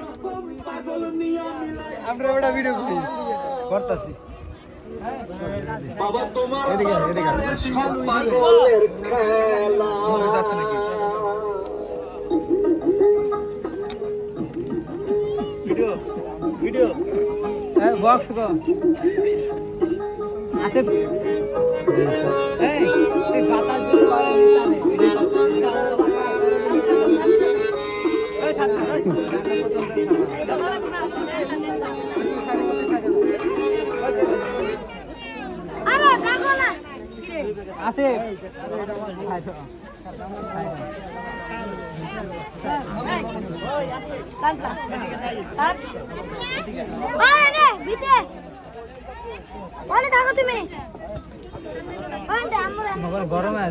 রকম পাগল নিয়া আমরা ওটা ভিডিও করিস করতাছি। বাবা তোমার সব পাগলের খেলা। হ্যাঁ বক্স গো আছে তো এই এই বাতাস এই আরে না থাকো তুমি গরমে